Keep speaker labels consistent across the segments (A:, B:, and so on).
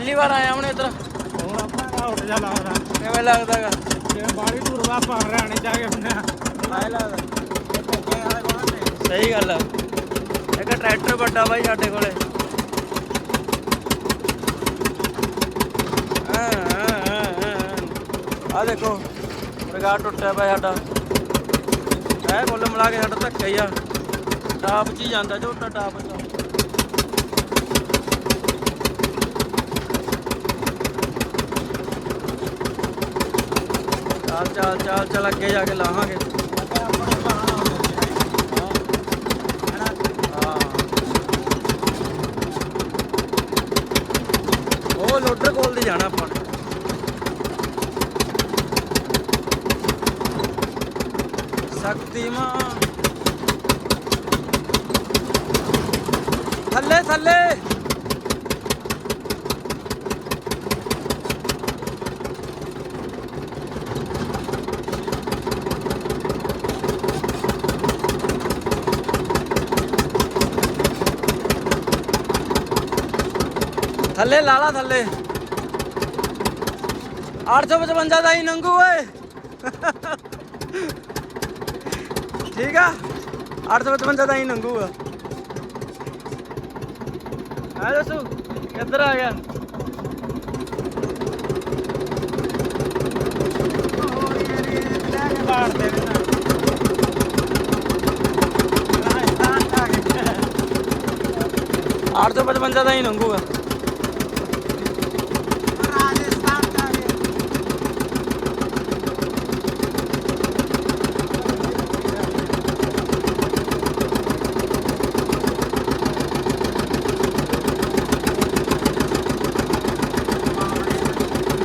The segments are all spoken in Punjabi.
A: ਪਹਿਲੀ ਵਾਰ ਆਇਆ ਹੁਣ ਇੱਧਰ।
B: ਹੁਣ ਆਪਣਾ ਦਾ ਜਾ ਲੱਗਦਾ
A: ਕਿਵੇਂ ਲੱਗਦਾਗਾ?
B: ਜਿਵੇਂ ਬਾੜੀ ਟੂਰ ਵਾ ਆਪਾਂ ਹਰਿਆਣੇ ਜਾ ਕੇ ਹੁੰਨੇ ਆ
A: ਆਏ ਲੱਗਦਾ ਸਹੀ ਗੱਲ ਆ। ਇੱਕ ਟਰੈਕਟਰ ਵੱਡਾ ਬਾਈ ਸਾਡੇ ਕੋਲੇ। ਆ ਦੇਖੋ ਰਿਗਾਰ ਟੁੱਟਿਆ ਪਿਆ ਸਾਡਾ। ਐ ਕੁੱਲ ਮਿਲਾ ਕੇ ਸਾਡਾ ਧੱਕਾ ਹੀ ਆ। ਟਾਪ 'ਚ ਹੀ ਜਾਂਦਾ ਝੋਟਾ ਟਾਪ 'ਚ ਚੱਲ ਚੱਲ ਚੱਲ ਚੱਲ ਅੱਗੇ ਜਾ ਕੇ ਲਾਵਾਂਗੇ। ਉਹ ਲੋਡਰ ਕੋਲ ਦੀ ਜਾਣਾ ਆਪਾਂ। ਨੇ ਸ਼ਕਤੀਮਾਨ। ਥੱਲੇ ਥੱਲੇ। ਥੱਲੇ ਲਾਲਾ ਥੱਲੇ। 855 ਦਾ ਹੀ ਨੰਗੂ ਓਏ। ਠੀਕ ਆ? 855 ਦਾ ਹੀ ਨੰਗੂ ਆ। ਆ ਦੱਸੂ, ਕਿੱਧਰ ਆ ਗਿਆ?
B: ਲੈ ਕੇ। ਬਾੜ ਦੇ ਦੇਣਾ ਰਾਜਸਥਾਨ ਆ ਗਿਆ
A: 855 ਦਾ ਹੀ ਨੰਗੂ ਆ
B: ਰਾਜਸਥਾਨ ਆ ਗਿਆ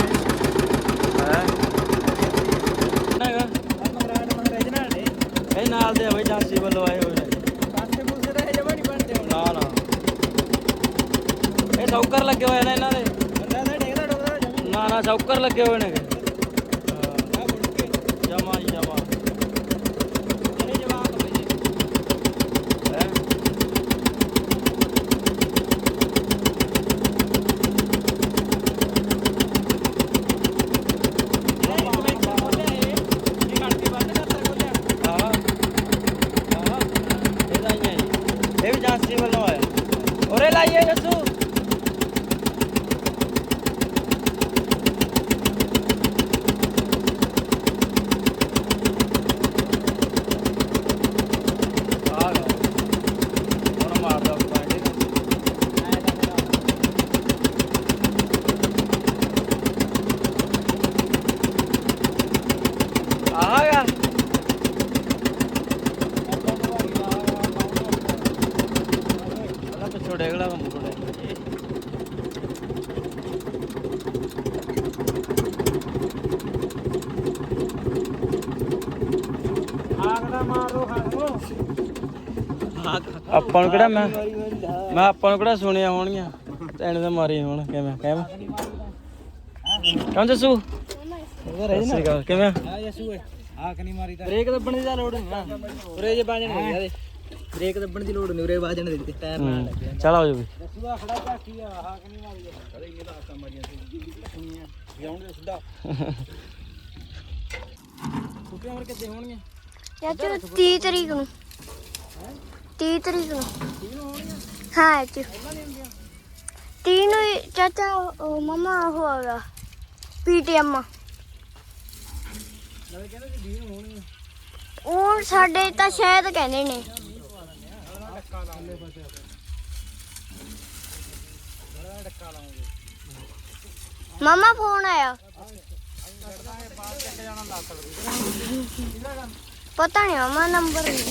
A: ਹੈ ਹੈਗਾ
B: ਮਹਾਰਾਜ ਮਹਾਰਾਜ ਨਾਲ ਨੇ
A: ਇਹ ਨਾਲ ਦੇ ਆ ਬਈ ਜਾਂਸੀ ਵੱਲੋਂ ਆਏ ਹੋਏ ਨੇ
B: ਪਾਸੇ ਪੂਸੇ ਦਾ ਜਮਾ ਨਹੀਂ ਬਣਦੇ ਹੁਣ
A: ਨਾ ਨਾ ਇਹ ਸੌਕਰ ਲੱਗੇ ਹੋਏ ਨੇ ਇਹਨਾਂ ਦੇ
B: ਬੰਦਾ ਦਾ ਡੇਗਦਾ ਡੋਗਦਾ ਜਮੀ
A: ਨਾ ਨਾ ਸੌਕਰ ਲੱਗੇ ਹੋਏ ਨੇ
B: ਆ ਬੁੜ ਕੇ
A: ਜਮਾ ਜੀ ਜਮਾ
B: ਇਹਨੇ ਜਵਾਬ ਭੇਜੇ
A: ਹੈ
B: ਇਹ ਕਮੈਂਟ ਬੋਲਿਆ ਇਹ ਇਹ ਘੰਟੇ ਬਾਅਦ ਕਰਤਾ ਬੋਲਿਆ
A: ਹਾਂ ਹਾਂ ਇਹਦਾ ਹੀ ਹੈ ਜੀ। ਇਹ ਵੀ ਜਾਂਸੀ ਵੱਲੋਂ ਆਇਆ ਉਰੇ ਲਾਈਏ ਜੱਸੂ ਆ ਗਾ ਹੁਣ ਮਾਰਦਾ ਪਾਣੀ
B: ਆਇਆ ਤਾਂ ਮੇਰਾ
A: ਆਗਾ
B: ਦਾ ਮਾਰੋ ਖਾਓ
A: ਆਪਾਂ ਨੂੰ ਕਿਹੜਾ ਮੈਂ ਮੈਂ ਆਪਾਂ ਨੂੰ ਕਿਹੜਾ ਸੁਣਿਆ ਹੋਣਗੀਆਂ। ਤੈਨੂੰ ਤਾਂ ਮਾਰੀ ਹੋਣ ਕਿਵੇਂ ਕਿਵੇਂ? ਕੌਣ ਜਸੂ? ਕਿਵੇਂ?
B: ਆ ਯਸੂ ਆਕ ਨਹੀਂ ਮਾਰੀ ਤਾਂ। ਬ੍ਰੇਕ ਦੱਬਣ ਦੀ ਤਾਂ ਲੋੜ ਨਹੀਂ ਨਾ। ਉਰੇ ਜੇ ਬਾਜਣ ਦੇ। ਯਾਰੇ ਬ੍ਰੇਕ ਦੱਬਣ ਦੀ ਲੋੜ ਨਹੀਂ ਉਰੇ ਬਾਜਣ ਦੇ ਟਾਇਰ ਨਾਲ ਲੱਗਿਆ
A: ਚਲ ਆਓ ਜੀ
B: ਆ ਖੜਾ ਝਾਕੀ ਆ ਆਕ ਨਹੀਂ ਮਾਰੀ ਅਰੇ ਇਹ ਤਾਂ ਆਕਾ ਮਾਰੀਆਂ ਸੀ। ਗਰਾਊਂਡ ਦੇ ਸਿੱਧਾ ਛੁੱਟੀਆਂ ਮਰ ਕਿੱਥੇ ਹੋਣਗੀਆਂ?
C: ਚਾਚੂ 30 ਤਰੀਕ ਨੂੰ। 30 ਤਰੀਕ ਨੂੰ। ਹਾਂ ਚਾਚੂ 30 ਨੂੰ ਹੀ ਚਾਚਾ ਉਹ ਮਮਾ ਉਹ ਆ ਗਿਆ ਪੀਟੀਐਮ
B: ਨਾਲੇ ਕਹਿੰਦੇ ਸੀ 20 ਨੂੰ ਹੋਣਗੀਆਂ।
C: ਉਹ ਸਾਡੇ ਤਾਂ ਸ਼ਾਇਦ ਕਹਿੰਦੇ ਨੇ।
B: ਡੱਕਾ ਲਾਉਂਦੇ ਬੜਾ ਡੱਕਾ ਲਾਉਂਗੇ
C: ਮਮਾ ਫੋਨ ਆਇਆ। ਪਤਾ ਨਹੀਂ ਮਮਾ ਨੰਬਰ। ਨਹੀਂ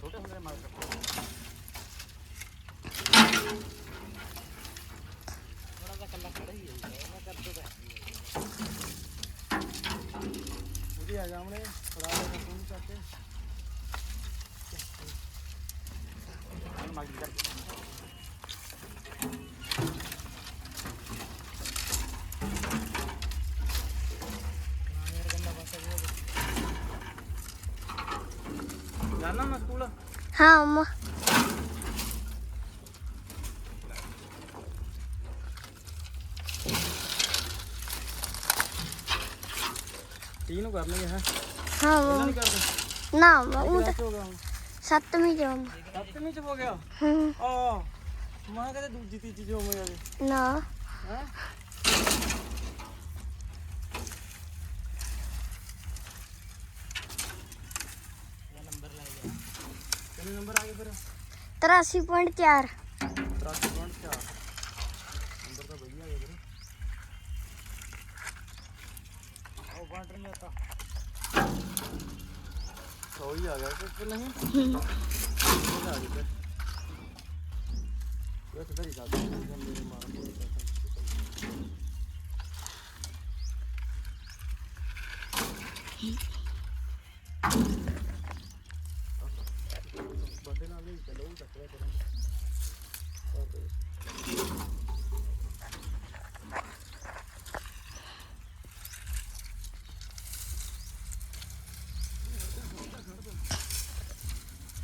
A: ਛੋਟੇ ਹੁੰਦੇ ਨੇ ਮਗਰ ਉਹਦੀ ਆ ਜਾਵਣੇ ਫੜਾ ਦੇ ਫੋਨ ਚੱਕ ਕੇ ਹੁਣ ਮਗਰ ਕਰ ਜਾਣਾ ਮੈਂ ਸਕੂਲ ਨੂੰ ਕਰਨਗੇ ਹੈ?
C: ਹਾਂ
A: ਇਹਨਾਂ
C: ਮੰਮਾ
A: ਨਹੀਂ ਕਰਦੇ
C: ਨਾ ਮੰਮਾ ਉਹ ਤਾਂ
A: ਕਿਹੜਾ ਹੋ ਗਿਆ ਹੁਣ।
C: ਸੱਤਵੀਂ ਚ ਮੰਮਾ
A: ਸੱਤਵੀਂ ਚ ਹੋ ਗਿਆ?
C: ਹੂੰ
A: ਆ ਮਾਂ ਕਹਿੰਦੇ ਦੂਜੀ ਤੀਜੀ ਚ ਹੋਵੇ ਜਾਵੇ
C: ਨਾ
A: ਹੈ ਕਿੰਨੇ ਨੰਬਰ ਆ ਗਏ ਫਿਰ
C: 83.4
A: 83 ਪੁਆਇੰਟ 4 ਨੰਬਰ ਤਾਂ ਵਧੀਆ ਆ ਗਏ ਵੀਰੇ ਉਹ ਬਾਂਟਰ ਨਹੀਂ ਆਤਾ ਸੌ ਹੀ ਆ ਗਿਆ ਕਿ ਨਹੀਂ ਉਹ ਆ ਗਿਆ ਇਹ ਤਾਂ ਦਰੀ ਦਾ ਮੇਰੇ ਮਾਰ ਬੰਦੇ ਨਾਲ ਨਹੀਂ ਚੱਲੋ ਚੱਕਰ ਕਰਾਂ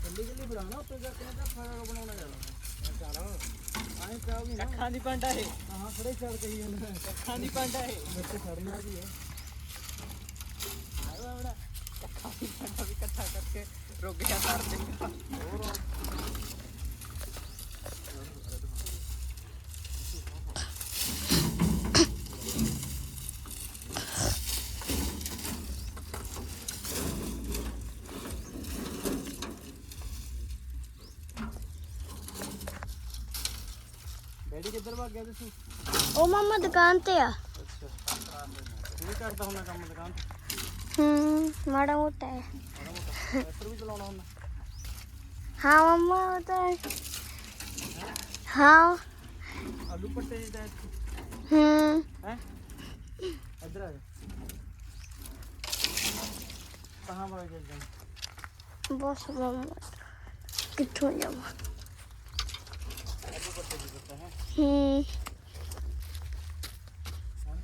A: ਜल्दी ਤੋਂ ਜੱਟ ਨੇ ਤਾਂ ਫਾਇਦਾ ਬਣਾਉਣਾ ਜਾਣਾ ਚੱਲ ਆਏ ਚਾਹ ਵੀ ਨਾ
B: ਅੱਖਾਂ ਦੀ ਪੰਡਾ ਹੈ
A: ਹਾਂ ਫੜੇ ਛੜ ਗਈ ਇਹਨਾਂ।
B: ਅੱਖਾਂ ਦੀ ਪੰਡਾ ਹੈ
A: ਮੇਰੇ ਤੇ ਛੜਨਾ ਵੀ ਹੈ। ਡੈਡੀ ਕਿੱਧਰ ਭੱਗ ਗਿਆ ਤੁਸੀਂ?
C: ਉਹ ਮੰਮਾ ਦੁਕਾਨ ਤੇ ਆ।
A: ਅੱਛਾ। ਵੀ ਕਰਦਾ ਹੁੰਦਾ ਕੰਮ ਦੁਕਾਨ ਤੇ?
C: ਹੂੰ ਮਾੜਾ ਮੋਟਾ ਹੈ।
A: ਟਰੈਕਟਰ ਵੀ ਚਲਾਉਣਾ ਹੁੰਦਾ?
C: ਹਾਂ ਮੰਮਾ ਉਹ ਤਾਂ ਹਾਂ।
A: ਆਲੂ ਪੱਟੇ ਦੀ। ਤਾਂ
C: ਹੂੰ।
A: ਹੈ? ਇੱਧਰ ਆ ਜਾ। ਕਹਾਂ ਚੱਲ ਜਾਣਾ
C: ਬਸ ਮੰਮਾ। ਕਿੱਥੋਂ ਜਾਵਾਂ?
A: ਆਲੂ ਪੱਟੇ ਦੀ ਪੱਤਾ ਹੈ?
C: ਹੂੰ
A: ਹੁਣ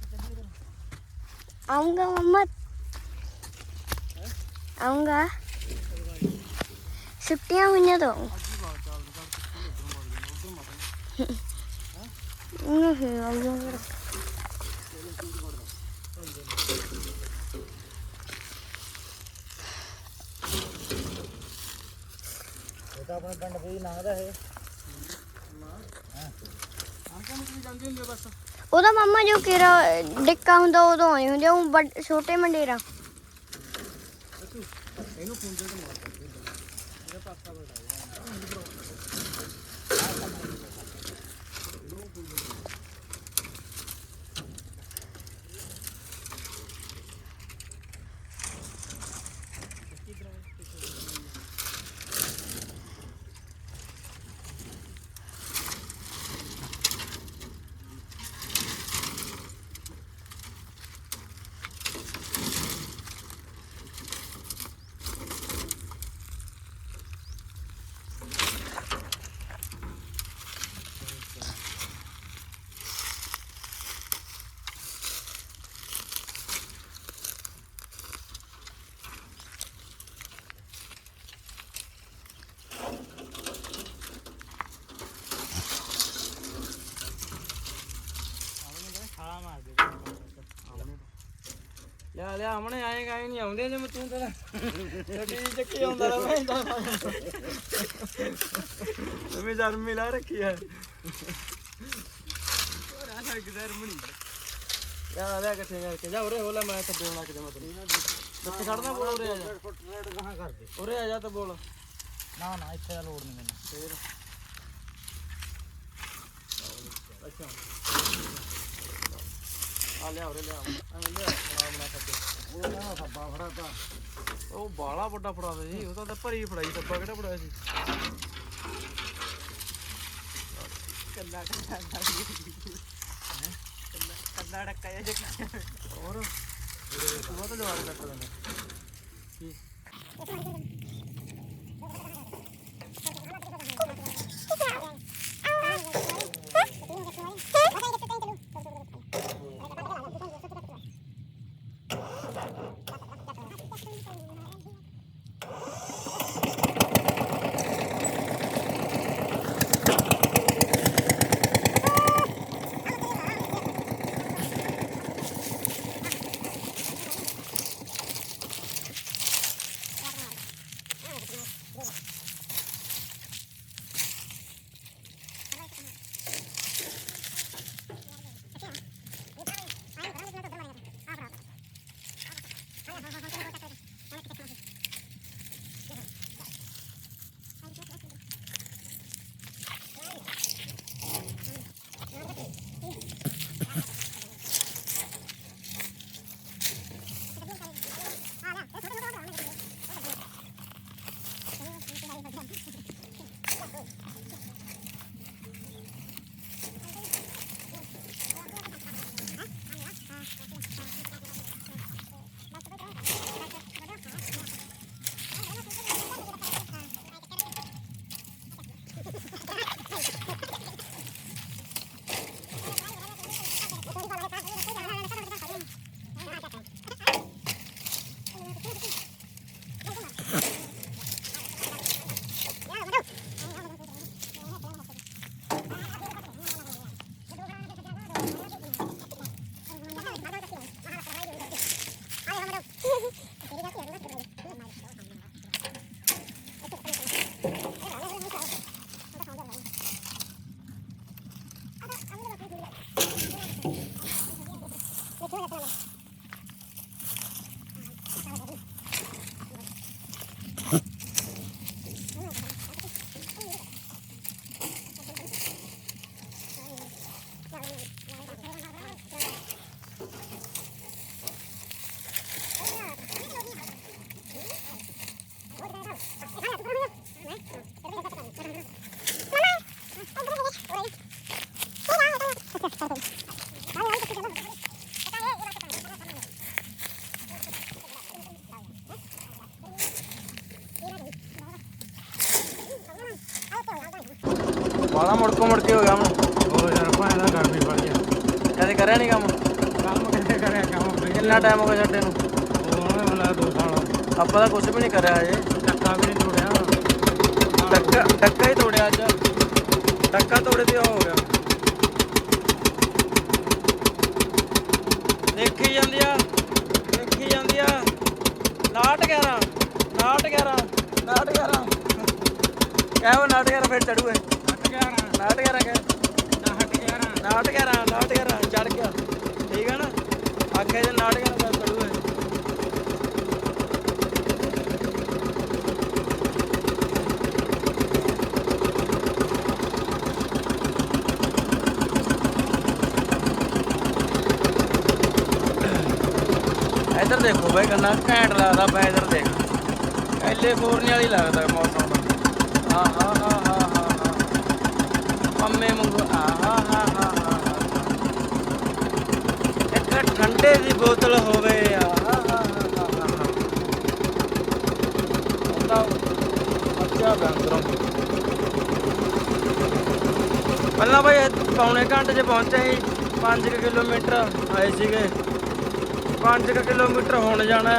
C: ਆਉਂਗਾ ਮੰਮਾ ਆਉਂਗਾ ਛੁੱਟੀਆਂ ਹੋਈਆਂ ਤਾਂ ਨਹੀਂ ਆਉਂਗਾ
B: ਇਹ ਤਾਂ ਆਪਣੇ ਪਿੰਡ ਕੋਈ ਲੰਘਦਾ ਹੈ
A: ਅੰਕਾਂ ਨੂੰ ਜਾਂਦੇ ਹੁੰਦੇ ਬਸ
C: ਉਹਦਾ ਮੰਮਾ ਜੋ ਕਿਰਾ ਡਿੱਕਾ ਹੁੰਦਾ ਉਦੋਂ ਆਏ ਹੁੰਦੇ ਉਹ ਵੱਡ- ਛੋਟੇ ਮੰਡੇਰਾ।
A: ਇਹਨੂੰ ਫੋਨ ਦੇ ਕੇ ਮਾਰ ਦੇ ਇਹਦਾ ਪਾਸਾ ਬੜਾ
B: ਛਾਲਾ ਮਾਰ ਦੇ
A: ਲਿਆ ਹਮਣੇ ਆਏਗਾ ਹੀ ਨਹੀਂ ਆਉਂਦੇ ਜਿਵੇਂ ਤੂੰ ਤਾਂ ਛੋਟੀ ਜਿਹੀ ਚੱਕੀ ਆਉਂਦਾ ਰਹਿੰਦਾ ਮੈਂ ਜਰਮੀ ਲਾ ਰੱਖੀ ਹੈ
B: ਰਾਸਾ ਗੁਜ਼ਰ ਮਣੀ
A: ਲਿਆ ਲਿਆ ਕਿੱਥੇ ਕਰਕੇ? ਜਾ ਉਰੇ ਹੋਲਾ ਮੈਂ ਥੱਲੇ ਬਣਾ ਕੇ ਦੇਵਾਂ ਤੈਨੂੰ ਕਿੱਥੇ ਖੜਨਾ ਬੋਲ ਉਰੇ ਆ ਜਾ।
B: ਫੁੱਟ ਰੇਡ ਕਹਾਂ ਕਰ ਦੇ
A: ਉਰੇ ਆ ਜਾ ਤਾਂ ਬੋਲ।
B: ਨਾ ਨਾ ਇੱਥੇ ਦਾ ਲੋੜ ਨਹੀਂ ਮੈਨੂੰ।
A: ਫੇਰ। ਅੱਛਾ। ਆ ਲਿਆ ਉਰੇ ਲਿਆ। ਐਵੇਂ ਲਿਆ ਬਣਾ ਬਣਾ ਸੱਦੇ ਉਹ ਨਾ ਸੱਬਾ ਫੜਾਤਾ। ਉਹ ਬਾਲਾ ਵੱਡਾ ਫੜਾਦਾ ਜੀ। ਉਹ ਤਾਂ ਤਾਂ ਭਰੀ ਫੜਾਈ ਸੱਬਾ ਕਿਹੜਾ ਫੜਾਇਆ ਸੀ?
B: ਕੱਲਾ ਕੱਲਾ ਕੱਲਾ ਡੱਕਾ ਜਿਹਾ
A: ਹੋਰ? ਸੁਬਾ ਤਾਂ ਜਵਾਬ ਕੱਟ ਦਿੰਦਾ ਕੀ? ਕਰਿਆ ਨਹੀਂ ਕੰਮ?
B: ਕੰਮ ਕਿੱਥੇ ਕਰਿਆ ਕੰਮ?
A: ਕਿੰਨਾ ਟਾਈਮ ਹੋ ਗਿਆ ਛੱਡੇ ਨੂੰ?
B: ਉਹਨੇ ਮਲਾ ਦੋ ਸਾਲ।
A: ਆਪਾਂ ਤਾਂ ਕੁਝ ਵੀ ਨਹੀਂ ਕਰਿਆ ਹਜੇ।
B: ਟੱਕਾ ਵੀ ਨਹੀਂ ਤੋੜਿਆ।
A: ਟੱਕਾ ਟੱਕਾ ਹੀ ਤੋੜਿਆ ਅੱਜ। ਟੱਕਾ ਤੋੜੇ ਤੇ ਹੋ ਗਿਆ। ਦੇਖੀ ਜਾਂਦੀ ਆ ਦੇਖੀ ਜਾਂਦੀ ਆ। 61 61 61 61 ਕਹਿਓ 61 ਫਿਰ ਚੜੂਏ।
B: ਨਾ
A: 61 ਕਹਿ।
B: ਹਟ ਗਿਆ ਨਾ
A: 61 61 ਚੜ ਗਿਆ। ਠੀਕ ਹੈ ਨਾ? ਆਖੇ ਜੇ 61 ਇੱਧਰ ਦੇਖੋ ਬਈ ਕਿੰਨਾ ਘੈਂਟ ਲੱਗਦਾ ਪਿਆ ਇੱਧਰ ਦੇਖ। ਕੈਲੀਫੋਰਨੀਆ ਵਾਲੀ ਲੱਗਦਾ ਮੌਸਮ ਹਾਂ ਹਾਂ ਹਾਂ ਹਾਂ ਹਾਂ ਪੰਮੇ ਮੰਗੋ ਆ ਹਾਂ ਹਾਂ ਹਾਂ ਹਾਂ ਇੱਕ ਠੰਡੇ ਦੀ ਬੋਤਲ ਹੋਵੇ ਆ। ਪਹਿਲਾਂ ਬਈ ਪੌਣੇ ਘੰਟੇ 'ਚ ਪਹੁੰਚੇ ਸੀ 5 ਕਿਲੋਮੀਟਰ ਆਏ ਸੀਗੇ। 5 ਕਿਲੋਮੀਟਰ ਹੋਣ ਜਾਣਾ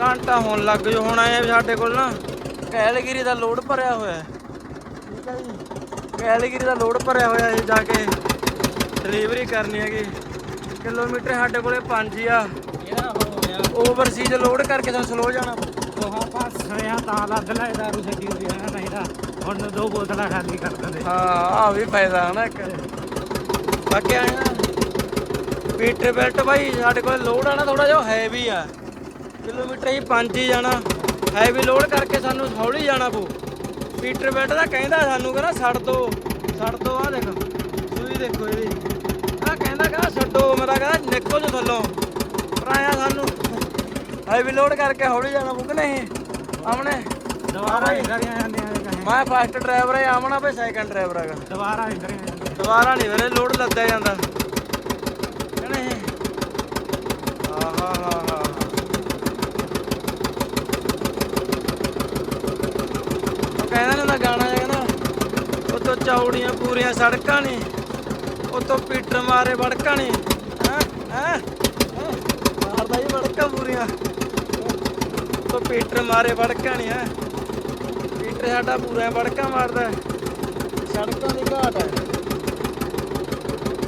A: ਘੰਟਾ ਹੋਣ ਲੱਗ ਜੋ, ਹੁਣ ਆਏ ਵੀ ਸਾਡੇ ਕੋਲ ਨਾ ਕੈਲਗਿਰੀ ਦਾ ਲੋਡ ਭਰਿਆ ਹੋਇਆ ਠੀਕ ਹੈ। ਜੀ ਕੈਲਗਿਰੀ ਦਾ ਲੋਡ ਭਰਿਆ ਹੋਇਆ ਹੈ, ਜਾ ਕੇ ਡਿਲੀਵਰੀ ਕਰਨੀ ਹੈਗੀ। ਕਿਲੋਮੀਟਰ ਸਾਡੇ ਕੋਲੇ 5 ਹੀ ਆ
B: ਇਹਦਾ ਹੋ ਗਿਆ।
A: ਓਵਰਸੀਜ਼ ਲੋਡ ਕਰਕੇ ਸਾਨੂੰ ਸਲੋ ਜਾਣਾ।
B: ਕੋਹਾ ਪਾਸ ਸੜਿਆ ਤਾਂ ਲੱਗ ਲੈ ਦਾਰੂ ਛੱਡੀ ਹੋਈ ਹੈ ਨਹੀਂ ਤਾਂ ਹੁਣ ਦੋ ਬੋਤਲਾਂ ਖਾਲੀ ਕਰ ਦਿੰਦੇ।
A: ਹਾਂ ਆ ਵੀ ਫਾਇਦਾ ਨਾ ਇੱਕ। ਬਾਕੀ ਆਏ ਨਾ ਪੀਟਰ ਬੈਲਟ ਭਾਈ ਸਾਡੇ ਕੋਲ ਲੋਡ ਆ ਨਾ ਥੋੜਾ ਜਿਹਾ ਹੈਵੀ ਆ। ਕਿਲੋਮੀਟਰ ਹੀ ਪੰਜ ਹੀ ਜਾਣਾ। ਹੈਵੀ ਲੋਡ ਕਰਕੇ ਸਾਨੂੰ ਹੌਲੀ ਜਾਣਾ ਪਊ। ਪੀਟਰ ਬੈਲਟ ਦਾ ਕਹਿੰਦਾ ਸਾਨੂੰ ਕਹਿੰਦਾ ਛੱਡ ਦੋ ਛੱਡ ਦੋ ਆ ਦੇਖ। ਸੂਈ ਦੇਖੋ ਕਹਿੰਦਾ ਛੱਡੋ ਮੈਂ ਤਾਂ ਕਹਿੰਦਾ ਨਿਕਲ ਜੋ ਥੱਲੋਂ। ਪਰ ਆਇਆ ਸਾਨੂੰ। ਹੈਵੀ ਲੋਡ ਕਰਕੇ ਹੌਲੀ ਜਾਣਾ ਬੁੱਕ ਨਹੀਂ। ਆਮਣੇ
B: ਦੁਬਾਰਾ ਇੰਦਰੀਆਂ ਜਾਂਦੀਆਂ ਨੇ
A: ਮੈਂ ਫਸਟ ਡਰਾਈਵਰ ਹੈ ਆਮਣਾ ਭਾਈ ਸੈਕੰਡ ਡਰਾਈਵਰ ਹੈਗਾ।
B: ਦੁਬਾਰਾ ਜਾਂਦੀਆਂ
A: ਦੁਬਾਰਾ ਨਹੀਂ ਵੀਰੇ ਲੋਡ ਲੱਦਿਆ ਜਾਂਦਾ। ਉਹ ਕਹਿੰਦਾ ਨਾ ਗਾਣਾ ਕਹਿੰਦਾ ਉਤੋਂ ਚੌੜੀਆਂ ਪੂਰੀਆਂ ਸੜਕਾਂ ਨੇ। ਉਤੋਂ ਪੀਟਰ ਮਾਰੇ ਵੜਕਾਂ ਨੇ ਹੈ? ਹੈ? ਮਾਰਦਾ ਹੀ ਵੜਕਾਂ ਪੂਰੀਆਂ। ਉਤੋਂ ਪੀਟਰ ਮਾਰੇ ਵੜਕਾਂ ਨੇ ਹੈ? ਪੀਟਰ ਸਾਡਾ ਪੂਰਾ ਵੜਕਾਂ ਮਾਰਦਾ ਸੜਕਾਂ ਦੀ ਘਾਟ ਹੈ।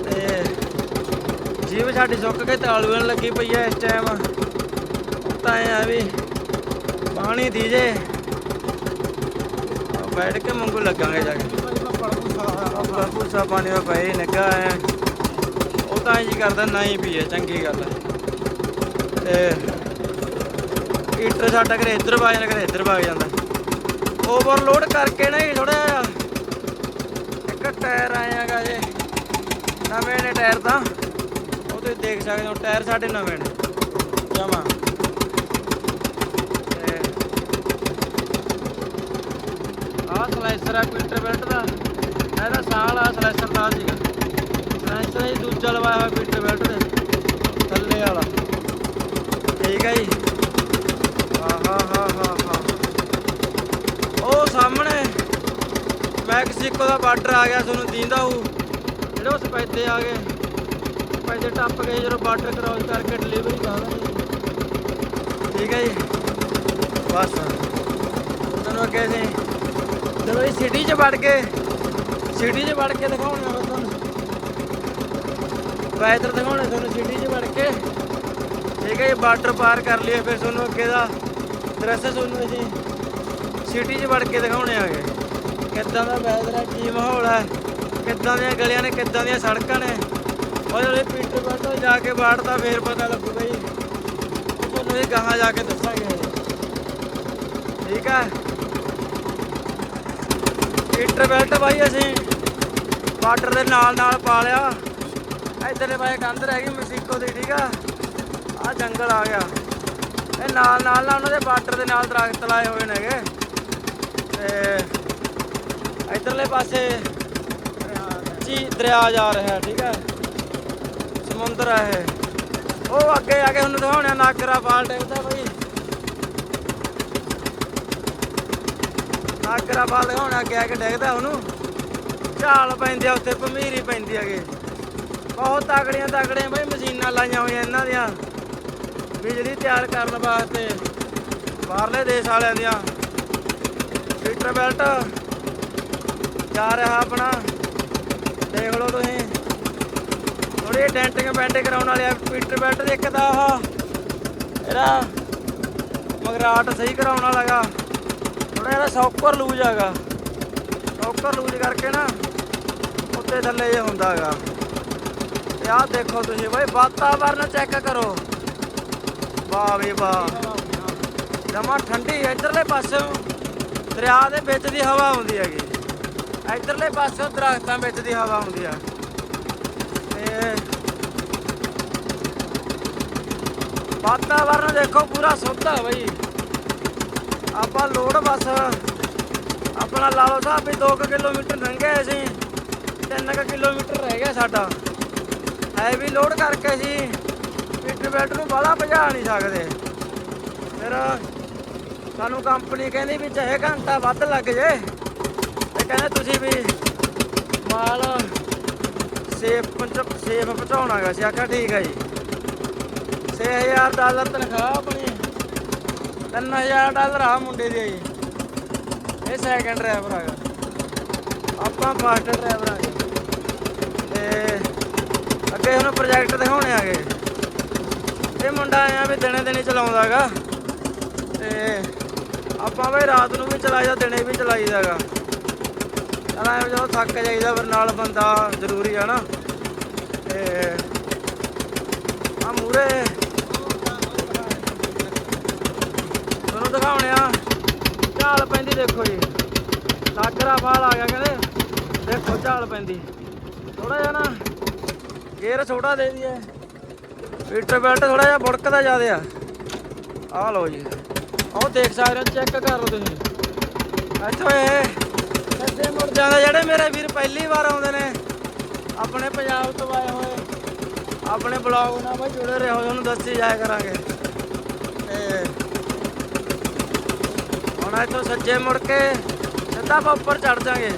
A: ਤੇ ਜੀਵ ਸਾਡੀ ਸੁੱਕ ਕੇ ਤਾਲੂਣ ਲੱਗੀ ਪਈ ਹੈ ਇਸ ਟਾਈਮ ਤਾਂ ਐ ਆ ਵੀ ਪਾਣੀ ਦੀ ਜੇ। ਬੈਠ ਕੇ ਮੰਗੂ ਲੱਗਾਂਗੇ ਜਾ ਕੇ। ਆਪਣਾ ਪੂਸਾ ਪਾਣੀ ਵਿੱਚ ਪਏ ਨਿੱਗਾ ਐ ਉਹ ਤਾਂ ਜੀ ਕਰਦਾ ਨਹੀਂ ਪੀਏ, ਚੰਗੀ ਗੱਲ ਐ ਤੇ ਹੀਟਰ ਸਾਡਾ ਕਰੇ ਇੱਧਰ ਵਗ ਜਾਂਦਾ ਕਰੇ ਇੱਧਰ ਵਗ ਜਾਂਦਾ। ਓਵਰਲੋਡ ਕਰਕੇ ਨਾ ਥੋੜਾ ਜਿਹਾ ਇੱਕ ਟਾਇਰ ਆਏਗਾ ਜੇ, ਨਵੇਂ ਨੇ ਟਾਇਰ ਤਾਂ। ਉਹ ਤੁਸੀਂ ਦੇਖ ਸਕਦੇ ਹੋ, ਟਾਇਰ ਸਾਡੇ ਨਵੇਂ ਨੇ, ਜਮਾ। ਆਹ ਸਲਾਈਸਰ ਆ ਪੀਟਰ ਬੈਲਟ ਦਾ। ਇਹਦਾ ਸਾਲ ਆ ਸਲਾਈਸਰ ਦਾ ਸੀਗਾ। ਸਲਾਈਸਰ ਹੀ ਦੂਜਾ ਲਵਾਇਆ ਹੋਇਆ ਪੀਟਰ ਬੈਲਟ ਦੇ ਥੱਲੇ ਵਾਲਾ। ਠੀਕ ਹੈ ਜੀ। ਆਹਾ ਹਾ ਹਾ ਹਾ ਉਹ ਸਾਹਮਣੇ ਮੈਕਸੀਕੋ ਦਾ ਬਾਰਡਰ ਆ ਗਿਆ ਤੁਹਾਨੂੰ ਦੀਂਦਾ ਹੋਊ ਜਿਹੜੇ ਉਹ ਸਪੈਦੇ ਆ ਗਏ ਸਪੈਦੇ ਟੱਪ ਗਏ ਜਦੋਂ ਬਾਰਡਰ ਕ੍ਰਾਸ ਕਰਕੇ ਡਿਲੀਵਰੀ ਕਰ ਦੇਣੀ ਠੀਕ ਹੈ ਜੀ। ਬਸ। ਤੁਹਾਨੂੰ ਅੱਗੇ ਸੀ ਜਦੋਂ ਇਹ ਸਿਟੀ 'ਚ ਵੜ ਕੇ ਸਿਟੀ 'ਚ ਵੜ ਕੇ ਦਿਖਾਉਣੇ ਆ ਤੁਹਾਨੂੰ। ਵੈਦਰ ਦਿਖਾਉਣੇ ਤੁਹਾਨੂੰ ਸਿਟੀ 'ਚ ਵੜ ਕੇ। ਠੀਕ ਹੈ ਜੀ, ਬਾਰਡਰ ਪਾਰ ਕਰ ਲਈਏ ਫਿਰ ਤੁਹਾਨੂੰ ਅੱਗੇ ਦਾ ਦ੍ਰਿਸ਼ ਤੁਹਾਨੂੰ ਅਸੀਂ ਸਿਟੀ 'ਚ ਵੜ ਕੇ ਦਿਖਾਉਣੇ ਆਗੇ। ਕਿੱਦਾਂ ਦਾ ਵੈਦਰ ਹੈ ਕੀ ਮਾਹੌਲ ਹੈ ਕਿੱਦਾਂ ਦੀਆਂ ਗਲੀਆਂ ਨੇ, ਕਿੱਦਾਂ ਦੀਆਂ ਸੜਕਾਂ ਨੇ। ਉਹ ਪੀਟਰ ਬੰਦੋ ਜਾ ਕੇ ਬਾੜਦਾ ਫੇਰ ਪਤਾ ਲੱਗੂਗਾ ਜੀ। ਤੁਹਾਨੂੰ ਇਹ ਗਾਹਾਂ ਜਾ ਕੇ ਦੱਸਾਂਗੇ ਠੀਕ ਹੈ ਪੀਟਰ ਬੈਲਟ ਬਾਈ ਅਸੀਂ। ਬਾਰਡਰ ਦੇ ਨਾਲ ਨਾਲ ਪਾ ਲਿਆ। ਇਧਰਲੇ ਪਾਸੇ ਕੰਧ ਰਹਿ ਗਈ ਮੈਕਸੀਕੋ ਦੀ, ਠੀਕ ਆ? ਆ ਜੰਗਲ ਆ ਗਿਆ। ਇਹ ਨਾਲ ਨਾਲ ਨਾ ਉਹਨਾਂ ਦੇ ਬਾਰਡਰ ਦੇ ਨਾਲ ਦਰਖਤ ਲਾਏ ਹੋਏ ਨੇਗੇ। ਤੇ ਇਧਰਲੇ ਪਾਸੇ ਜੀ ਦਰਿਆ ਜਾ ਰਿਹਾ, ਠੀਕ ਹੈ ਸਮੁੰਦਰ ਹੈ ਉਹ ਅੱਗੇ ਆ ਕੇ ਤੁਹਾਨੂੰ ਦਿਖਾਉਣਾ ਨਾਗਰਾ ਫਾਲ ਡਿੱਗਦਾ ਬਈ। ਨਾਗਰਾ ਫਾਲ ਦਿਖਾਉਣਾ ਅੱਗੇ ਆ ਕੇ ਡਿੱਗਦਾ ਉਹਨੂੰ। ਝਾਲ ਪੈਂਦੀ ਆ, ਉੱਥੇ ਭਮੀਰੀ ਪੈਂਦੀ ਹੈਗੇ। ਬਹੁਤ ਤਕੜੀਆਂ ਤਕੜੀਆਂ ਬਈ ਮਸ਼ੀਨਾਂ ਲਾਈਆਂ ਹੋਈਆਂ ਇਹਨਾਂ ਦੀਆਂ। ਬਿਜਲੀ ਤਿਆਰ ਕਰਨ ਵਾਸਤੇ, ਬਾਹਰਲੇ ਦੇਸ਼ ਵਾਲਿਆਂ ਦੀਆਂ। ਫੀਟਰ ਬੈਲਟ ਜਾ ਰਿਹਾ ਆਪਣਾ। ਦੇਖ ਲਓ ਤੁਸੀਂ। ਥੋੜੀ ਡੈਂਟਿੰਗ ਬੈਂਟ ਕਰਾਉਣ ਵਾਲੇ ਆ ਫੀਟਰ ਬੈਲਟ ਦੇ ਇੱਕ ਦਾ ਆਹ। ਇਹਦਾ ਮਗਰਾਟ ਸਹੀ ਕਰਾਉਣ ਵਾਲਾਗਾ ਥੋੜਾ ਇਹਦਾ ਸੌਕਰ ਲੂਜ ਹੈਗਾ। ਸੌਕਰ ਲੂਜ ਕਰਕੇ ਨਾ ਉੱਤੇ ਥੱਲੇ ਇਹ ਹੁੰਦਾ ਹੈਗਾ। ਤੇ ਆਹ ਦੇਖੋ ਤੁਸੀਂ ਬਾਈ, ਵਾਤਾਵਰਨ ਚੈੱਕ ਕਰੋ। ਵਾਹ ਵੀ ਵਾਹ। ਜਮਾ ਠੰਡੀ ਇਧਰਲੇ ਪਾਸੇ ਦਰਿਆ ਦੇ ਵਿੱਚ ਦੀ ਹਵਾ ਆਉਂਦੀ ਹੈਗੀ। ਇਧਰਲੇ ਪਾਸੇ ਦਰਖਤਾਂ ਵਿੱਚ ਦੀ ਹਵਾ ਆਉਂਦੀ ਆ। ਤੇ ਵਾਤਾਵਰਨ ਦੇਖੋ ਪੂਰਾ ਸੁੱਧ ਆ ਬਈ। ਆਪਾਂ ਲੋੜ ਬਸ ਆਪਣਾ ਲਾ ਲਓ ਸਾਹਿਬ ਵੀ 2 ਕਿਲੋਮੀਟਰ ਲੰਘੇ ਅਸੀਂ। 3 ਕਿਲੋਮੀਟਰ ਰਹਿ ਗਿਆ ਸਾਡਾ। ਹੈਵੀ ਲੋਡ ਕਰਕੇ ਅਸੀਂ ਪਿੱਟ ਬੈਟ ਨੂੰ ਬਾਹਲਾ ਭਜਾ ਨਹੀਂ ਸਕਦੇ। ਫਿਰ ਸਾਨੂੰ ਕੰਪਨੀ ਕਹਿੰਦੀ ਵੀ ਚਾਹੇ ਘੰਟਾ ਵੱਧ ਲੱਗ ਜੇ, ਤੇ ਕਹਿੰਦੇ ਤੁਸੀਂ ਵੀ ਮਾਲ ਸੇਫ ਪਹੁੰਚ ਸੇਫ ਪਹੁੰਚਾਉਣਾਗਾ। ਸੀ ਆਖਿਆ ਠੀਕ ਹੈ ਜੀ। 6000 ਡਾਲਰ ਤਨਖਾਹ ਆਪਣੀ। 3000 ਡਾਲਰ ਆ ਮੁੰਡੇ ਦੀ। ਜੀ ਇਹ ਸੈਕੰਡ ਡਰਾਈਵਰ ਹੈਗਾ ਆਪਾਂ ਫਸਟ ਡਰਾਈਵਰ ਆਗੇ ਅੱਗੇ ਹੁਣ ਪ੍ਰੋਜੈਕਟ ਦਿਖਾਉਣੇ ਆਗੇ। ਇਹ ਮੁੰਡਾ ਆਇਆ ਵੀ ਦਿਨੇ ਦਿਨੇ ਚਲਾਉਂਦਾਗਾ ਤੇ ਆਪਾਂ ਵੀ ਰਾਤ ਨੂੰ ਵੀ ਚਲਾਈਦਾ ਦਿਨੇ ਵੀ ਚਲਾਈਦਾਗਾ ਚਲ ਐਵੇਂ ਜਦੋਂ ਥੱਕ ਜਾਈਦਾ ਫਿਰ ਨਾਲ ਬੰਦਾ ਜ਼ਰੂਰੀ ਆ ਨਾ। ਤੇ ਆ ਮੂਰੇ ਤੁਹਾਨੂੰ ਦਿਖਾਉਣੇ ਆ। ਝਾਲ ਪੈਂਦੀ ਦੇਖੋ ਜੀ। ਨਾਗਰਾ ਬਾਲ ਆ ਗਿਆ ਕਹਿੰਦੇ। ਦੇਖੋ ਝਾਲ ਪੈਂਦੀ। ਥੋੜਾ ਜਿਹਾ ਨਾ ਗੇਅਰ ਛੋਟਾ ਦੇ ਦਈਏ। ਪੀਟਰ ਬੈਲਟ ਥੋੜਾ ਜਿਹਾ ਬੁੜਕਦਾ ਜ਼ਿਆਦਾ ਆ। ਆਹ ਲਓ ਜੀ। ਆਹ ਦੇਖ ਸਕਦੇ ਹੋ ਚੈੱਕ ਕਰ ਲਓ ਤੁਸੀਂ। ਇੱਥੋਂ ਇਹ ਸੱਜੇ ਮੁੜ ਜਾਂਦੇ ਜਿਹੜੇ ਮੇਰੇ ਵੀਰ ਪਹਿਲੀ ਵਾਰ ਆਉਂਦੇ ਨੇ। ਆਪਣੇ ਪੰਜਾਬ ਤੋਂ ਆਏ ਹੋਏ। ਆਪਣੇ ਬਲੌਗ ਨਾਲ ਬਈ ਜੁੜੇ ਰਹੋ, ਤੁਹਾਨੂੰ ਦੱਸੀ ਜਾਇਆ ਕਰਾਂਗੇ। ਤੇ ਹੁਣ ਇੱਥੋਂ ਸੱਜੇ ਮੁੜ ਕੇ ਸਿੱਧਾ ਆਪਾਂ ਉੱਪਰ ਚੜ ਜਾਾਂਗੇ।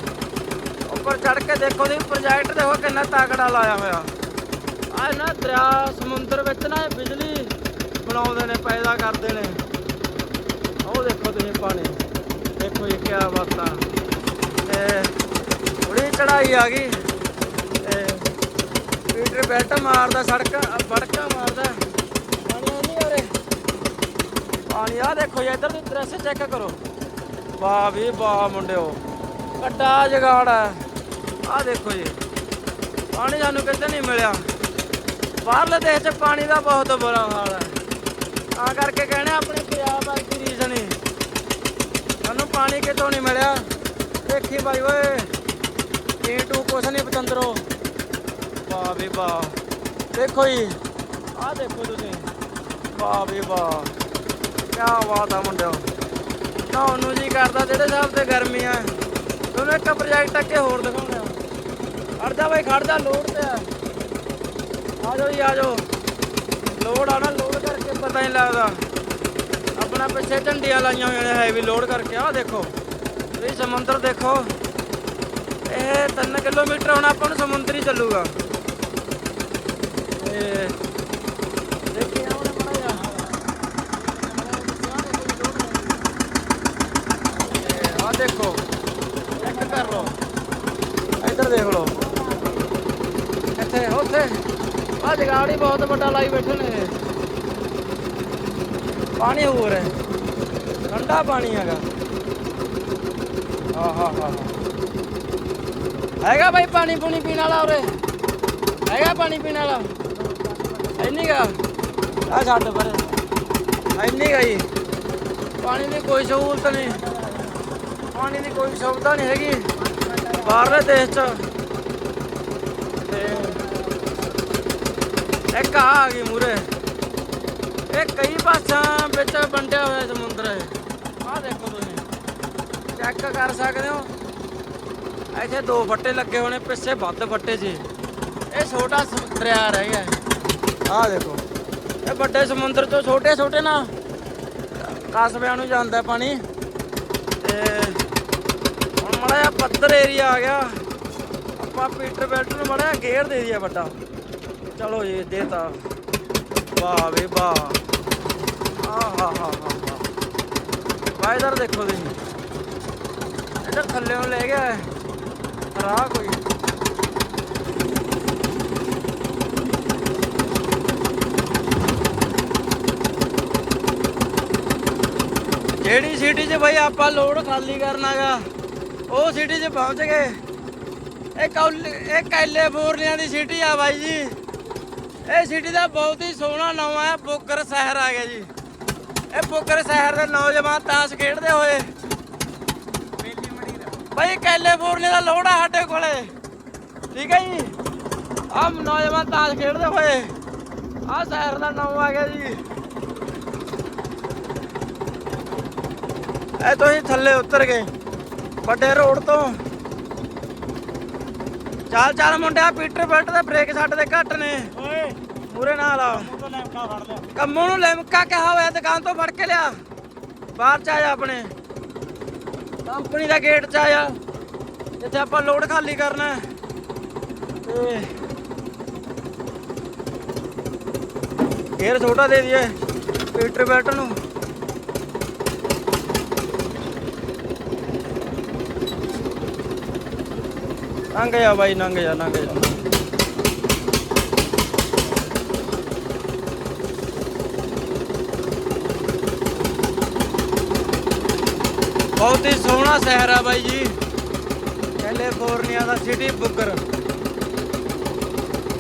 A: ਉੱਪਰ ਚੜ ਕੇ ਦੇਖੋ ਦੀ ਪ੍ਰੋਜੈਕਟ ਦੇਖੋ ਕਿੰਨਾ ਤਾਕੜਾ ਲਾਇਆ ਹੋਇਆ। ਆ ਨਾ ਦਰਿਆ ਸਮੁੰਦਰ ਵਿੱਚ ਨਾ ਇਹ ਬਿਜਲੀ ਬਣਾਉਂਦੇ ਨੇ, ਪੈਦਾ ਕਰਦੇ ਨੇ। ਉਹ ਦੇਖੋ ਤੁਸੀਂ ਪਾਣੀ। ਦੇਖੋ ਇਹ ਕੀ ਬਾਤਾਂ। ਤੇ ਬੜੀ ਚੜਾਈ ਆ ਗਈ। ਤੇ ਪੀਟਰ ਬੈਲਟ ਮਾਰਦਾ ਸੜਕਾਂ ਬੜਕਾ ਮਾਰਦਾ। ਪਾਣੀ ਨਹੀਂ ਆ ਪਾਣੀ ਆ ਦੇਖੋ ਜੀ, ਇੱਧਰ ਦੀ ਦ੍ਰਿਸ਼ ਚੈੱਕ ਕਰੋ। ਵਾਹ ਵੀ ਵਾਹ ਮੁੰਡਿਓ ਕੱਡਾ ਜਗਾੜ ਆ। ਆ ਦੇਖੋ ਜੀ, ਪਾਣੀ ਸਾਨੂੰ ਕਿਤੇ ਨਹੀਂ ਮਿਲਿਆ। ਬਾਹਰਲੇ ਦੇਸ਼ 'ਚ ਪਾਣੀ ਦਾ ਬਹੁਤ ਬੁਰਾ ਹਾਲ ਹੈ। ਤਾਂ ਕਰਕੇ ਕਹਿੰਦੇ ਆਪਣੇ ਪੰਜਾਬ ਵਰਗੀ ਰੀਸ ਨਹੀਂ ਸਾਨੂੰ ਪਾਣੀ ਕਿਤੋਂ ਨਹੀਂ ਮਿਲਿਆ। ਦੇਖੀ ਬਾਈ ਓਏ ਟੀ ਟੂ ਕੁਛ ਨਹੀਂ ਪਤੰਦਰੋ। ਵਾਹ ਵੀ ਵਾਹ। ਦੇਖੋ ਜੀ, ਆਹ ਦੇਖੋ ਤੁਸੀਂ। ਵਾਹ ਵੀ ਵਾਹ। ਕੀ ਬਾਤ ਆ ਮੁੰਡਿਓ। ਨਹਾਉਣ ਨੂੰ ਜੀ ਕਰਦਾ ਜਿਹੜੇ ਹਿਸਾਬ ਤੇ ਗਰਮੀ ਆ। ਤੁਹਾਨੂੰ ਇੱਕ ਪ੍ਰੋਜੈਕਟ ਅੱਗੇ ਹੋਰ ਦਿਖਾਉਣਾ ਖੜ ਬਾਈ ਖੜਦਾ ਲੋੜ ਆ ਜਾਓ ਜੀ ਆ ਜਾਓ ਲੋਡ ਆ ਨਾ, ਲੋਡ ਕਰਕੇ ਪਤਾ ਨਹੀਂ ਲੱਗਦਾ। ਆਪਣਾ ਪਿੱਛੇ ਝੰਡੀਆਂ ਲਾਈਆਂ ਹੋਈਆਂ ਨੇ ਹੈਵੀ ਲੋਡ ਕਰਕੇ। ਆਹ ਦੇਖੋ, ਤੁਸੀਂ ਸਮੁੰਦਰ ਦੇਖੋ। ਇਹ 3 ਕਿਲੋਮੀਟਰ ਹੁਣ ਆਪਾਂ ਨੂੰ ਸਮੁੰਦਰ ਹੀ ਚੱਲੂਗਾ। ਤੇ ਆ ਦੇਖੋ ਚੈੱਕ ਕਰ। ਲਓ ਇੱਧਰ ਦੇਖ ਲਓ। ਇੱਥੇ, ਉੱਥੇ। ਆ ਜਗਾੜੀ ਬਹੁਤ ਵੱਡਾ ਲਾਈ ਬੈਠੇ ਨੇ। ਇਹ। ਪਾਣੀ ਹੋਰ ਹੈ। ਠੰਡਾ ਪਾਣੀ ਹੈਗਾ। ਆਹ ਹਾ ਹਾ ਹੈਗਾ ਭਾਈ ਪਾਣੀ, ਪੂਣੀ ਪੀਣ ਵਾਲਾ ਉਰੇ। ਹੈਗਾ ਪਾਣੀ ਪੀਣ ਵਾਲਾ। ਇੰਨੀ ਗਾ ਆ। ਛੱਡ ਪਰ। ਇੰਨੀ ਗਾ ਜੀ। ਪਾਣੀ ਦੀ ਕੋਈ ਸਹੂਲਤ ਨਹੀਂ। ਪਾਣੀ ਦੀ ਕੋਈ ਸੁਵਿਧਾ ਨਹੀਂ ਹੈਗੀ। ਬਾਹਰਲੇ ਦੇਸ਼ 'ਚ। ਇੱਕ ਆ ਗਈ ਮੂਰੇ ਇਹ ਕਈ ਪਾਸਾਂ ਵਿੱਚ ਵੰਡਿਆ ਹੋਇਆ ਸਮੁੰਦਰ ਹੈ ਆਹ ਦੇਖੋ ਤੁਸੀਂ। ਚੈੱਕ ਕਰ ਸਕਦੇ ਹੋ। ਇੱਥੇ ਦੋ ਫੱਟੇ ਲੱਗੇ ਹੋਣੇ, ਪਿੱਛੇ ਵੱਧ ਫੱਟੇ ਸੀ ਇਹ ਛੋਟਾ ਦਰਿਆ ਰਹਿ ਗਿਆ ਆਹ ਦੇਖੋ। ਇਹ ਵੱਡੇ ਸਮੁੰਦਰ ਤੋਂ ਛੋਟੇ ਛੋਟੇ ਨਾ। ਕਸਬਿਆਂ ਨੂੰ ਜਾਂਦਾ ਪਾਣੀ। ਤੇ ਹੁਣ ਮੜਾ ਜਿਹਾ ਪੱਧਰ ਏਰੀਆ ਆ ਗਿਆ। ਆਪਾਂ ਪੀਟਰ ਬੈਲਟ ਨੂੰ ਮੜਾ ਜਿਹਾ ਗੇਅਰ ਦੇ ਦਿਆ ਵੱਡਾ। ਚਲੋ ਜੀ ਦੇਤਾ ਵਾਹ ਵੇ, ਵਾਹ। ਆਹ, ਹਾ ਹਾ ਹਾ ਵਾਹ ਇਧਰ ਦੇਖੋ ਤੁਸੀਂ। ਇੱਧਰ ਥੱਲੇ ਨੂੰ ਲੈ ਗਿਆ ਹੈ। ਰਾਹ ਕੋਈ। ਜਿਹੜੀ ਸਿਟੀ 'ਚ ਬਈ ਆਪਾਂ ਲੋਡ ਖਾਲੀ ਕਰਨਾਗਾ, ਉਹ ਸਿਟੀ 'ਚ ਪਹੁੰਚ ਗਏ। ਇਹ ਕੌਲ ਇਹ ਕੈਲੀਫੋਰਨੀਆ ਦੀ ਸਿਟੀ ਆ ਬਾਈ ਜੀ। ਇਹ ਸਿਟੀ ਦਾ ਬਹੁਤ ਹੀ ਸੋਹਣਾ ਨਾਮ ਹੈ ਬੁੱਕਰ ਸ਼ਹਿਰ ਆ ਗਿਆ ਜੀ। ਇਹ ਬੁੱਕਰ ਸ਼ਹਿਰ ਦੇ ਨੌਜਵਾਨ ਤਾਸ਼ ਖੇਡਦੇ ਹੋਏ। ਬਾਈ, ਕੈਲੀਫੋਰਨੀਆ ਦਾ ਲੋੜ ਆ ਸਾਡੇ ਕੋਲੇ। ਠੀਕ ਹੈ ਜੀ? ਆਹ ਨੌਜਵਾਨ ਤਾਸ਼ ਖੇਡਦੇ ਹੋਏ ਆਹ ਸ਼ਹਿਰ ਦਾ ਨਾਮ ਆ ਗਿਆ ਜੀ। ਇਹ ਤੁਸੀਂ ਥੱਲੇ ਉਤਰ ਗਏ, ਵੱਡੇ ਰੋਡ ਤੋਂ। ਚੱਲ ਚੱਲ ਮੁੰਡਿਆ, ਪੀਟਰ ਬੈਲਟ ਦੇ ਬ੍ਰੇਕ ਛੱਡ ਦੇ ਘੱਟ ਨੇ। ਮੂਰੇ ਨਾਲ ਆ। ਕੰਮੋਂ ਨੂੰ ਲਿਮਕਾ ਕਿਹਾ ਹੋਇਆ, ਦੁਕਾਨ ਤੋਂ ਫੜ ਕੇ ਲਿਆ। ਬਾਹਰ ਚ ਆ ਜਾ ਆਪਣੇ। ਕੰਪਨੀ ਦਾ ਗੇਟ ਚ ਆ ਜਾ ਜਿੱਥੇ ਆਪਾਂ ਲੋਡ ਖਾਲੀ ਕਰਨਾ ਤੇ ਗੇਰ ਛੋਟਾ ਦੇ ਦਈਏ ਪੀਟਰ ਬੈਲਟ ਨੂੰ। ਲੰਘ ਜਾ ਬਾਈ ਨੰਗ ਜਾ, ਲੰਘ ਜਾ। ਬਹੁਤ ਹੀ ਸੋਹਣਾ ਸ਼ਹਿਰ ਆ ਬਾਈ ਜੀ। ਕੈਲੀਫੋਰਨੀਆ ਦਾ ਸਿਟੀ ਬੁੱਕਰ।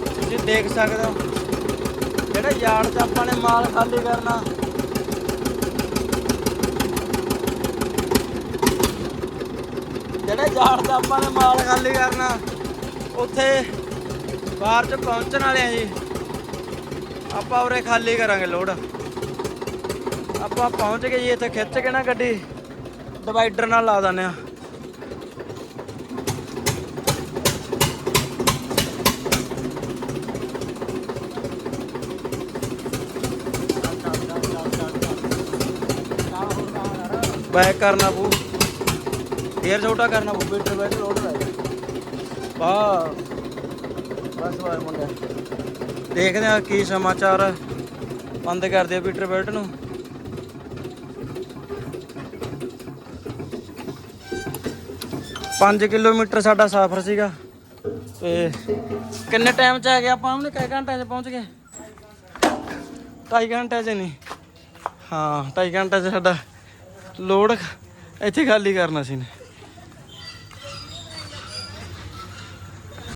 A: ਤੁਸੀਂ ਦੇਖ ਸਕਦੇ ਹੋ। ਜਿਹੜੇ ਯਾਰਡ 'ਚ ਆਪਾਂ ਨੇ ਮਾਲ ਖਾਲੀ ਕਰਨਾ। ਜਿਹੜੇ ਯਾਰਡ 'ਚ ਆਪਾਂ ਨੇ ਮਾਲ ਖਾਲੀ ਕਰਨਾ, ਉੱਥੇ ਬਾਹਰ 'ਚ ਪਹੁੰਚਣ ਵਾਲੇ ਆ ਜੀ। ਆਪਾਂ ਉਰੇ ਖਾਲੀ ਕਰਾਂਗੇ ਲੋਡ। ਆਪਾਂ ਪਹੁੰਚ ਗਏ ਜੀ, ਇੱਥੇ ਖਿੱਚ ਕੇ ਨਾ ਗੱਡੀ। ਡਿਵਾਈਡਰ ਨਾਲ ਲਾ ਦਿੰਦੇ ਆ। ਬੈਕ ਕਰਨਾ ਪਊ। ਫੇਰ ਛੋਟਾ ਕਰਨਾ ਪਊ ਬੀਟਰ ਬੈਠ ਲੋਡ ਲਾਇਆ ਵਾਹ। ਬਸ ਵਾਰ ਮੁੰਡਾ ਦੇਖਦੇ ਆ ਕੀ ਸਮਾਚਾਰ ਬੰਦ ਕਰ ਦਿਓ ਬੀਟਰ ਬੈਲਟ ਨੂੰ। ਪੰਜ ਕਿਲੋਮੀਟਰ ਸਾਡਾ ਸਫ਼ਰ ਸੀਗਾ। ਤੇ ਕਿੰਨੇ ਟਾਈਮ ਚ ਆ ਗਏ ਆਪਾਂ ਉਹਨੇ? ਕਈ ਘੰਟਿਆਂ ਚ ਪਹੁੰਚ ਗਏ। ਢਾਈ ਘੰਟਿਆਂ ਚ ਨਹੀਂ। ਹਾਂ, ਢਾਈ ਘੰਟੇ ਚ ਸਾਡਾ ਲੋਡ ਇੱਥੇ ਖਾਲੀ ਕਰਨਾ ਸੀ ਨੇ